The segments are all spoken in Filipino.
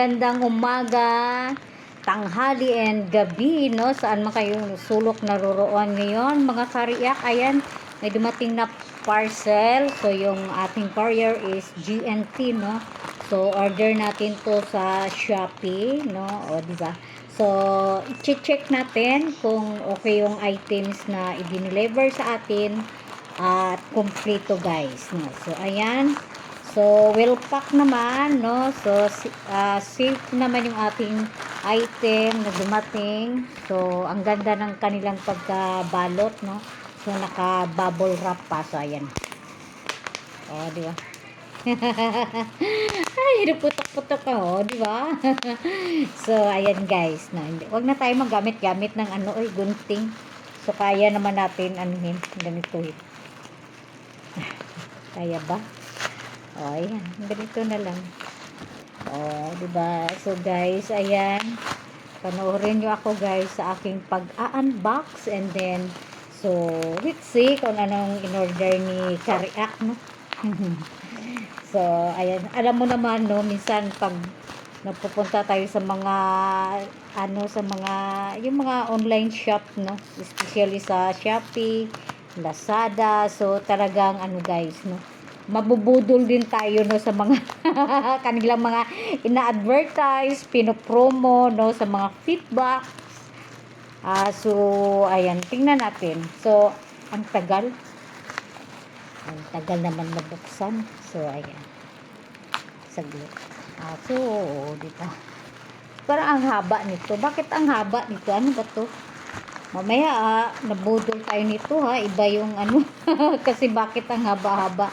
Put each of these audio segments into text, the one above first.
Magandang umaga, tanghali and gabi, no? Saan man kayong sulok naroroon ngayon, mga kariyak. Ayan, may dumating na parcel. So, yung ating courier is GNT, no? So, order natin to sa Shopee, no? O, di ba? So, i-check natin kung okay yung items na i-deliver sa atin at kompleto guys, no? So, ayan. So, well pack naman, no? So, si- ah, safe naman yung ating item na dumating. So, ang ganda ng kanilang pagkabalot, no? So, naka-bubble wrap pa. So, ayan. Oh, di ba? Ay, putok-putok ka, oh, di ba? so, ayan guys, no? Hindi, wag na tayo magamit-gamit ng ano, oy, gunting. So, kaya naman natin, anuhin, ganito eh. Kaya ba? O, ayan. Ganito na lang. O, di ba? So, guys, ayan. Panoorin nyo ako, guys, sa aking pag-unbox. And then, so, let's see kung anong in-order ni Kariak, no? so, ayan. Alam mo naman, no, minsan pag nagpupunta tayo sa mga ano sa mga yung mga online shop no especially sa Shopee Lazada so talagang ano guys no mabubudol din tayo no sa mga kanilang mga ina-advertise, pinopromo no sa mga feedback. Ah, so ayan, tingnan natin. So, ang tagal. Ang tagal naman mabuksan. So, ayan. Saglit. Ah, so, di ba? Parang ang haba nito. Bakit ang haba nito? Ano ba to? Mamaya, ah, nabudol tayo nito ha. Iba yung ano. Kasi bakit ang haba-haba?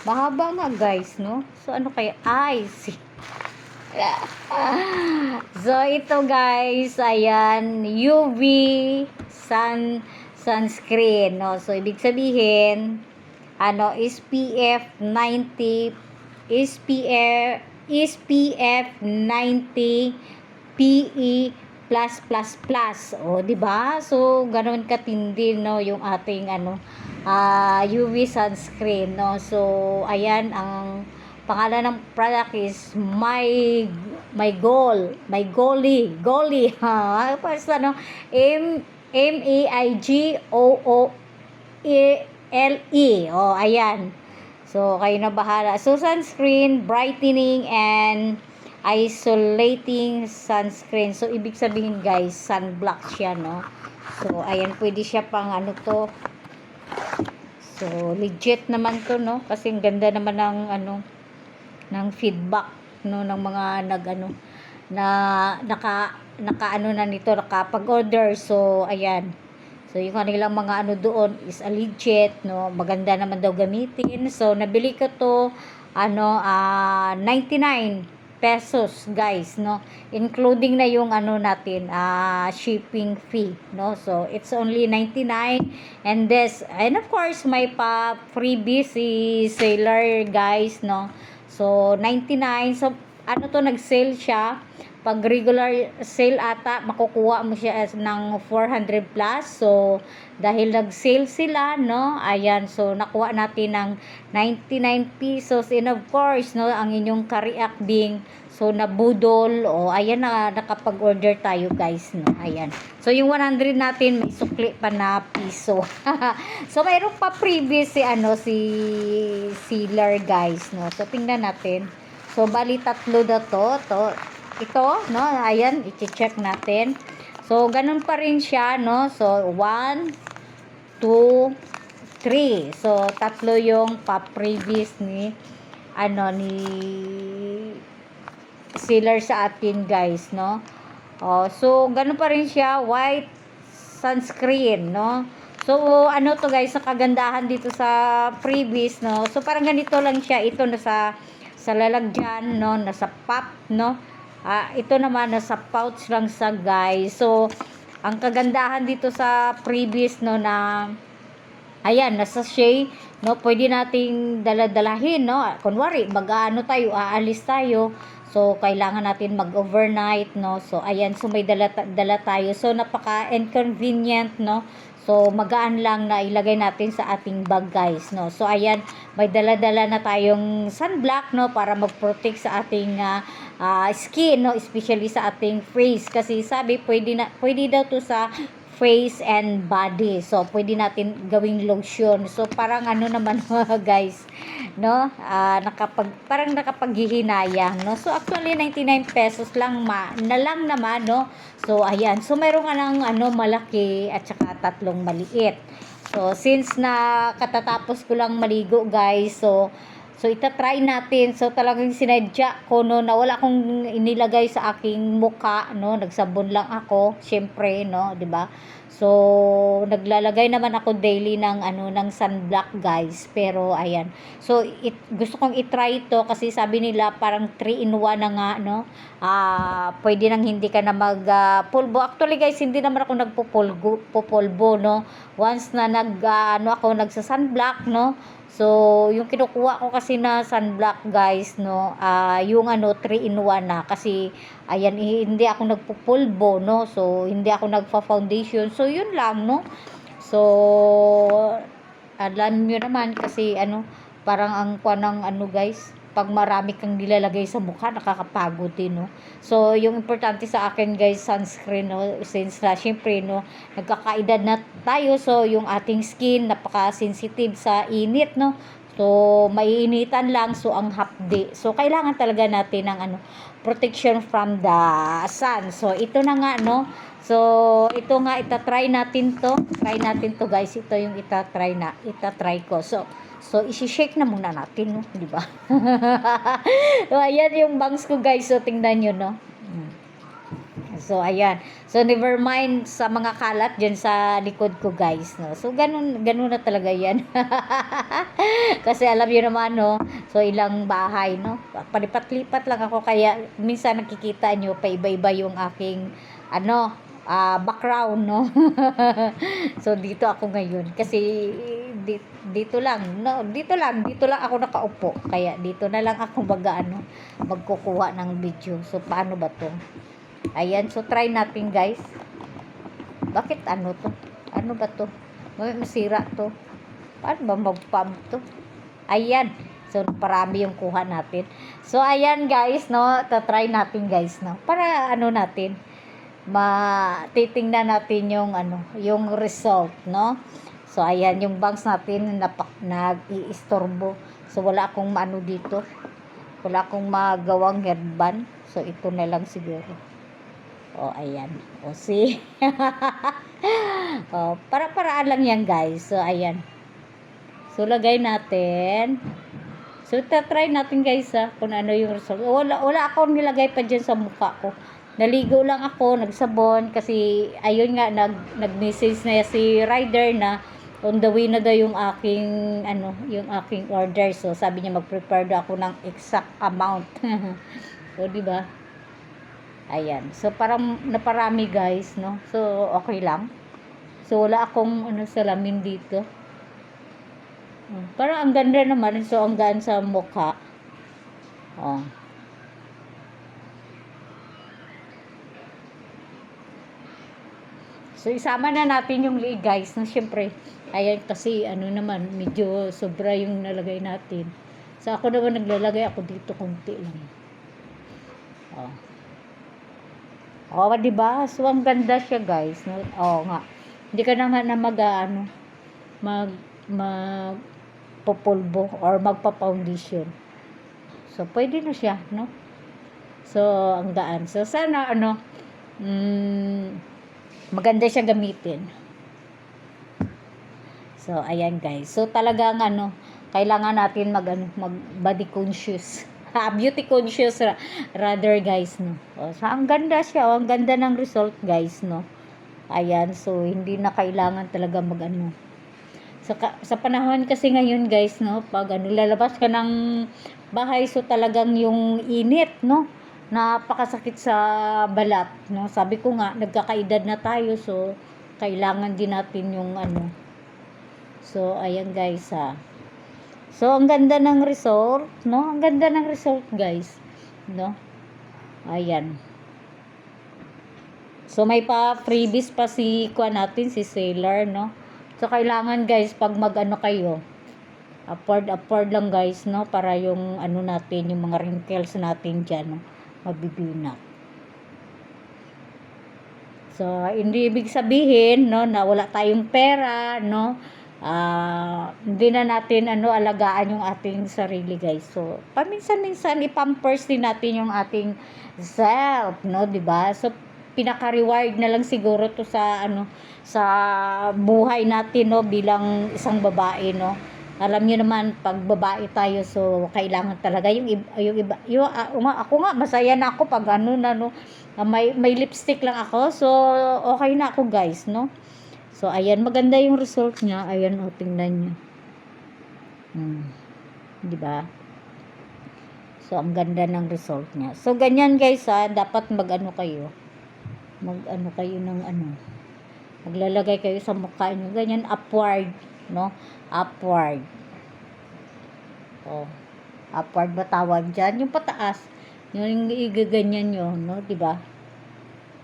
Mahaba nga guys, no? So, ano kaya? Ay, si... so, ito guys, ayan, UV sun sunscreen, no? So, ibig sabihin, ano, SPF 90, SPF, SPF 90 PE plus plus plus. O, di ba? So, ganoon katindi, no, yung ating, ano, ah UV sunscreen, no? So, ayan, ang pangalan ng product is My My Goal, My Goalie, Goalie, ha? Basta, no, M M A I G O O E L E. Oh, ayan. So, kayo na bahala. So, sunscreen, brightening, and isolating sunscreen. So, ibig sabihin, guys, sunblock siya, no? So, ayan, pwede siya pang ano to. So, legit naman to, no? Kasi ang ganda naman ng, ano, ng feedback, no? Ng mga nag, ano, na, naka, naka, ano na nito, nakapag-order. So, ayan. So, yung kanilang mga ano doon is a legit, no? Maganda naman daw gamitin. So, nabili ko to, ano, ah 99 pesos, guys, no? Including na yung ano natin, ah shipping fee, no? So, it's only 99 and this, and of course, may pa freebies si seller, guys, no? So, 99. So, ano to, nag-sale siya pag regular sale ata makukuha mo siya as ng 400 plus. So dahil nag-sale sila no? Ayan so nakuha natin ng 99 pesos. And of course no ang inyong kariak being so nabudol. O ayan na nakapag-order tayo guys no? Ayan. So yung 100 natin may sukli pa na piso. So mayroon pa previous si ano si sealer guys no? So tingnan natin. So bali tatlo na to. To ito, no? Ayan, i-check natin. So, ganun pa rin siya, no? So, 1, 2, 3. So, tatlo yung pa-previous ni, ano, ni sealer sa atin, guys, no? Oh, so, ganun pa rin siya, white sunscreen, no? So, ano to guys, sa kagandahan dito sa previous, no? So, parang ganito lang siya. Ito na sa, sa lalagyan, no? Nasa pop, no? Ah, ito naman nasa pouch lang sa guys. So, ang kagandahan dito sa previous no na ayan, nasa shade, no, pwede nating daladalahin, no. Kunwari, mag-ano tayo, aalis tayo. So, kailangan natin mag-overnight, no. So, ayan, so may dala, dala tayo. So, napaka-inconvenient, no. So, magaan lang na ilagay natin sa ating bag, guys, no? So, ayan, may dala-dala na tayong sunblock, no? Para mag-protect sa ating ah, ah, skin, no? Especially sa ating face. Kasi sabi, pwede, na, pwede daw to sa face and body. So, pwede natin gawing lotion. So, parang ano naman guys, no? Ah, nakapag, parang nakapaghihinayang, no? So, actually, 99 pesos lang ma, na lang naman, no? So, ayan. So, mayroon ka ng ano, malaki at saka tatlong maliit. So, since na katatapos ko lang maligo, guys, so, So, itatry natin. So, talagang sinadya ko, no, na wala akong inilagay sa aking muka, no, nagsabon lang ako, syempre, no, ba? So, naglalagay naman ako daily ng, ano, ng sunblock, guys. Pero, ayan. So, it, gusto kong itry ito kasi sabi nila parang 3 in 1 na nga, no? Ah, pwede nang hindi ka na mag ah, pulbo. Actually, guys, hindi naman ako nagpupulgo, pupulbo, no? Once na nag, ah, ano ako, nagsa-sunblock, no? So, yung kinukuha ko kasi na sunblock guys, no, ah yung ano, 3 in 1 na. Kasi, ayan, eh, hindi ako nagpupulbo, no. So, hindi ako nagpa-foundation. So, yun lang, no. So, alam nyo naman kasi, ano, parang ang ng ano guys, pag marami kang nilalagay sa mukha, nakakapagod din, no. So, yung importante sa akin guys, sunscreen, no, since na, syempre, no, nagkakaedad na tayo, so, yung ating skin, napaka-sensitive sa init, no. So, maiinitan lang, so, ang hapdi. So, kailangan talaga natin ng, ano, protection from the sun. So, ito na nga, no. So, ito nga, itatry natin to. Try natin to, guys. Ito yung itatry na, itatry ko. So, So, isi-shake na muna natin, no? Di ba? so, ayan yung bangs ko, guys. So, tingnan nyo, no? So, ayan. So, never mind sa mga kalat dyan sa likod ko, guys, no? So, ganun, ganun na talaga yan. Kasi alam nyo naman, no? So, ilang bahay, no? Palipat-lipat lang ako. Kaya, minsan nakikita nyo, paiba-iba yung aking, ano, ah, background, no? so, dito ako ngayon. Kasi, di- dito lang, no? Dito lang, dito lang ako nakaupo. Kaya, dito na lang ako baga, ano, magkukuha ng video. So, paano ba to? Ayan, so, try natin, guys. Bakit ano to? Ano ba to? May masira to. Paano ba mag-pump to? Ayan. So, parami yung kuha natin. So, ayan, guys, no? Tatry natin, guys, no? Para, ano natin, matitingnan natin yung ano, yung result, no? So ayan yung bangs natin na nag-iistorbo. So wala akong maano dito. Wala akong magawang headband. So ito na lang siguro. O ayan. O see. o para-paraan lang yan guys. So ayan. So lagay natin. So try natin guys ha, kung ano yung result. Wala, wala akong nilagay pa dyan sa mukha ko naligo lang ako, nagsabon kasi ayun nga nag nag-message na si rider na on the way na daw yung aking ano, yung aking order. So sabi niya mag-prepare daw ako ng exact amount. so di ba? Ayan. So parang naparami guys, no. So okay lang. So wala akong ano salamin dito. Oh, Parang ang ganda naman. So ang gaan sa mukha. Oh. So, isama na natin yung liig, guys. No, syempre, ayan kasi, ano naman, medyo sobra yung nalagay natin. So, ako naman naglalagay ako dito konti lang. Oh. Oh, di? So, ang ganda siya, guys. No? Oh, nga. Hindi ka naman na mag, ano, mag, mag, populbo or magpa-foundation. So, pwede na siya, no? So, ang gaan. So, sana, ano, mm, maganda siya gamitin. So, ayan guys. So, talagang ano, kailangan natin mag, ano, mag body conscious. Ah, beauty conscious ra- rather guys, no. O, so, ang ganda siya. O, ang ganda ng result guys, no. Ayan, so, hindi na kailangan talaga mag ano. Sa, sa panahon kasi ngayon guys, no, pag ano, lalabas ka ng bahay, so talagang yung init, no napakasakit sa balat, no? Sabi ko nga, nagkakaedad na tayo, so kailangan din natin yung ano. So, ayan guys, ha. So, ang ganda ng result, no? Ang ganda ng result, guys. No? Ayan. So, may pa freebies pa si kuha natin, si Sailor, no? So, kailangan guys, pag mag-ano kayo, afford, afford lang guys, no? Para yung ano natin, yung mga wrinkles natin dyan, no? Mabibinak. So, hindi ibig sabihin, no, na wala tayong pera, no? Ah, hindi na natin ano alagaan yung ating sarili, guys. So, paminsan-minsan ipampers din natin yung ating self, no, 'di ba? So, pinaka-reward na lang siguro to sa ano sa buhay natin, no, bilang isang babae, no. Alam niyo naman pag babae tayo, so kailangan talaga yung iba, yung iba, yung, uma- ako nga masaya na ako pag ano na no, may may lipstick lang ako. So, okay na ako, guys, no. So, ayan, maganda yung result niya. Ayan, o, tingnan niyo. Hmm. Di ba? So, ang ganda ng result niya. So, ganyan guys, ha. Dapat mag-ano kayo. Mag-ano kayo ng ano. Maglalagay kayo sa mukha niyo. Ganyan, upward. No? Upward. Oh. Upward ba tawag dyan? Yung pataas. Yung igaganyan nyo, no? Di ba?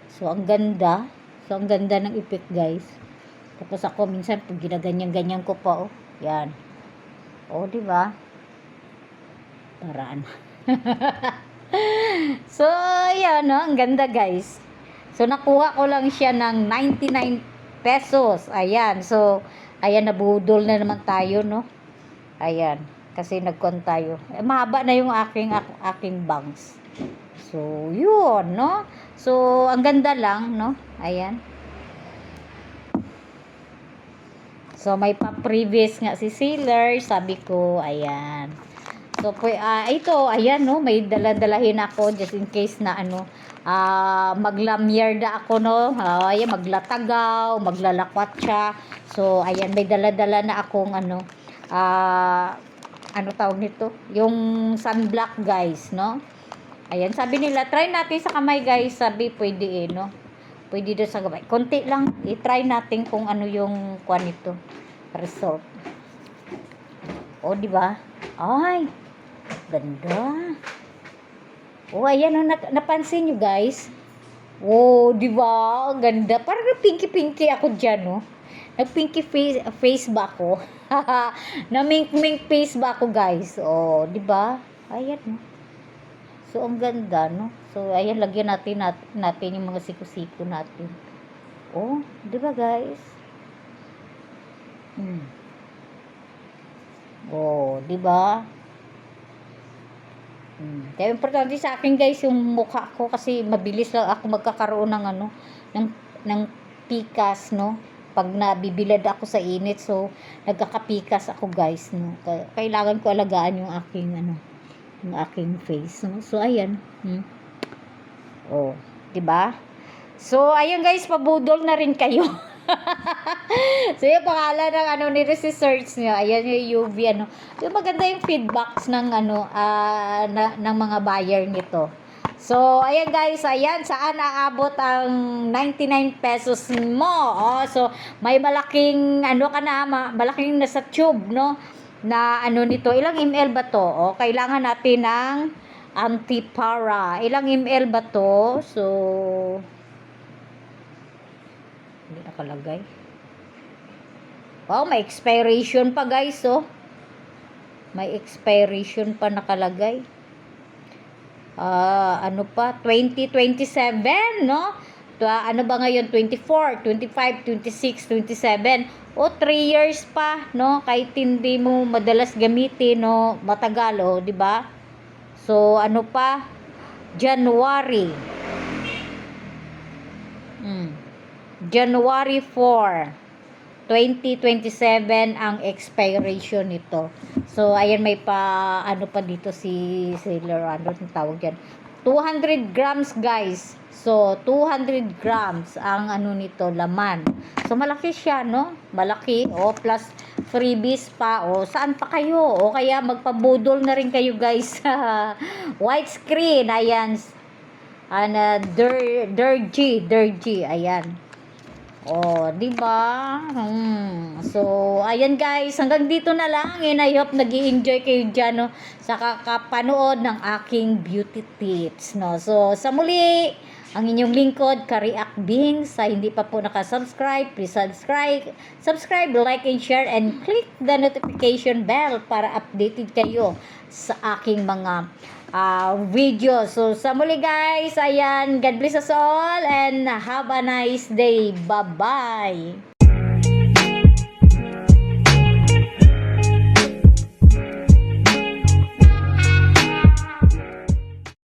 So, ang ganda. So, ang ganda ng effect, guys. Tapos ako minsan pag ginaganyan-ganyan ko pa oh. Yan. Oh, di ba? Paraan. so, yan no, ang ganda guys. So, nakuha ko lang siya ng 99 pesos. Ayan. So, ayan, nabudol na naman tayo, no? Ayan. Kasi nagkon tayo. Eh, mahaba na yung aking, ak- aking bangs. So, yun, no? So, ang ganda lang, no? Ayan. So, may pa-previous nga si Sailor. Sabi ko, ayan. So, po, ah, ito, ayan, no, may daladalahin ako just in case na, ano, ah, maglamyerda ako, no. Ayan, maglatagaw, maglalakwatsa. So, ayan, may daladala na akong, ano, ah, ano tawag nito? Yung sunblock, guys, no. Ayan, sabi nila, try natin sa kamay, guys. Sabi, pwede eh, no. Pwede doon sa kamay. Konti lang, i-try natin kung ano yung kwan nito. Result. O, di ba? Ay, ganda. O, ayan, o, nap- napansin nyo, guys. Oh, di ba? Ganda. Parang pinky-pinky ako dyan, no? Nag-pinky face, face ba ako? na mink-mink face ba ako, guys? Oh, di ba? Ayan, no? So, ang ganda, no? So, ayan, lagyan natin, nat- natin yung mga siku-siku natin. Oh, di ba, guys? Hmm. Oh, di ba? Hmm. Kaya importante sa akin guys yung mukha ko kasi mabilis lang ako magkakaroon ng ano ng ng pikas no pag nabibilad ako sa init so nagkakapikas ako guys no kailangan ko alagaan yung aking ano yung aking face no? so ayan hmm. oh di ba so ayun guys pabudol na rin kayo so yung pangalan ng ano ni search niyo ayan yung UV ano yung maganda yung feedbacks ng ano ah, na, ng mga buyer nito So, ayan guys, ayan, saan aabot ang 99 pesos mo? Oh, so, may malaking, ano ka na, ma- malaking nasa tube, no? Na ano nito, ilang ml ba to? Oh, kailangan natin ng antipara. Ilang ml ba to? So, hindi nakalagay. Wow, may expiration pa guys, oh. May expiration pa nakalagay. Ah, ano pa? 2027, no? Ta- ano ba ngayon? 24, 25, 26, 27. O, 3 years pa, no? Kahit hindi mo madalas gamitin, no? Matagal, oh, di ba? So, ano pa? January. Hmm. January 4. 2027 ang expiration nito. So, ayan may pa, ano pa dito si ano yung tawag dyan? 200 grams guys. So, 200 grams ang ano nito, laman. So, malaki siya, no? Malaki. O, plus freebies pa. O, saan pa kayo? O, kaya magpabudol na rin kayo guys. White screen, ayan. Ana, Der, Dergy, Dergy, ayan. Oh, 'di ba? Hmm. So, ayan guys, hanggang dito na lang. And I hope nag enjoy kayo dyan, no, sa kakapanood ng aking beauty tips, no. So, sa muli, ang inyong lingkod, Kariak Bing. Sa hindi pa po nakasubscribe, please subscribe, subscribe, like, and share, and click the notification bell para updated kayo sa aking mga uh, videos. So, sa muli guys, ayan, God bless us all and have a nice day. Bye-bye!